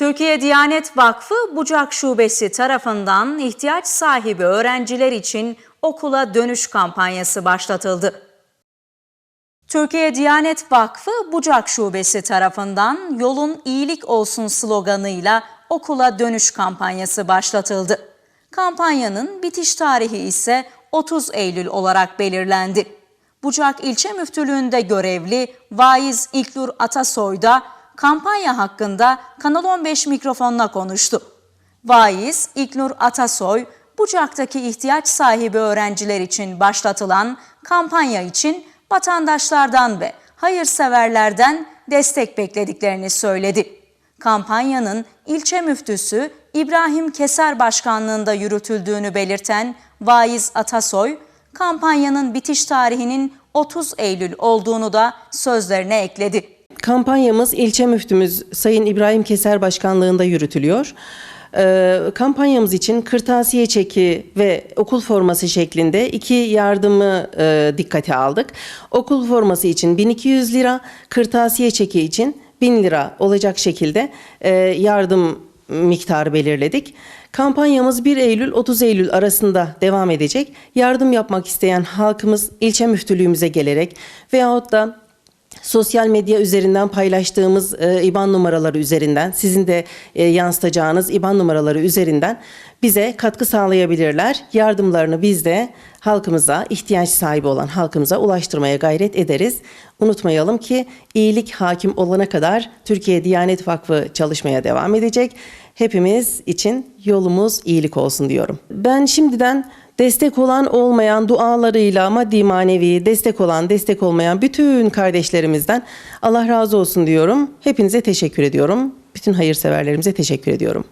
Türkiye Diyanet Vakfı Bucak Şubesi tarafından ihtiyaç sahibi öğrenciler için okula dönüş kampanyası başlatıldı. Türkiye Diyanet Vakfı Bucak Şubesi tarafından Yolun iyilik olsun sloganıyla okula dönüş kampanyası başlatıldı. Kampanyanın bitiş tarihi ise 30 Eylül olarak belirlendi. Bucak İlçe Müftülüğü'nde görevli Vaiz İlknur Atasoy da kampanya hakkında Kanal 15 mikrofonla konuştu. Vaiz İlknur Atasoy, Bucak'taki ihtiyaç sahibi öğrenciler için başlatılan kampanya için vatandaşlardan ve hayırseverlerden destek beklediklerini söyledi. Kampanyanın ilçe müftüsü İbrahim Keser başkanlığında yürütüldüğünü belirten Vaiz Atasoy, kampanyanın bitiş tarihinin 30 Eylül olduğunu da sözlerine ekledi. Kampanyamız ilçe müftümüz Sayın İbrahim Keser Başkanlığında yürütülüyor. Ee, kampanyamız için kırtasiye çeki ve okul forması şeklinde iki yardımı e, dikkate aldık. Okul forması için 1200 lira, kırtasiye çeki için 1000 lira olacak şekilde e, yardım miktarı belirledik. Kampanyamız 1 Eylül 30 Eylül arasında devam edecek. Yardım yapmak isteyen halkımız ilçe müftülüğümüze gelerek veyahut da sosyal medya üzerinden paylaştığımız e, IBAN numaraları üzerinden sizin de e, yansıtacağınız IBAN numaraları üzerinden bize katkı sağlayabilirler. Yardımlarını biz de halkımıza, ihtiyaç sahibi olan halkımıza ulaştırmaya gayret ederiz. Unutmayalım ki iyilik hakim olana kadar Türkiye Diyanet Vakfı çalışmaya devam edecek. Hepimiz için yolumuz iyilik olsun diyorum. Ben şimdiden destek olan olmayan dualarıyla maddi manevi destek olan destek olmayan bütün kardeşlerimizden Allah razı olsun diyorum. Hepinize teşekkür ediyorum. Bütün hayırseverlerimize teşekkür ediyorum.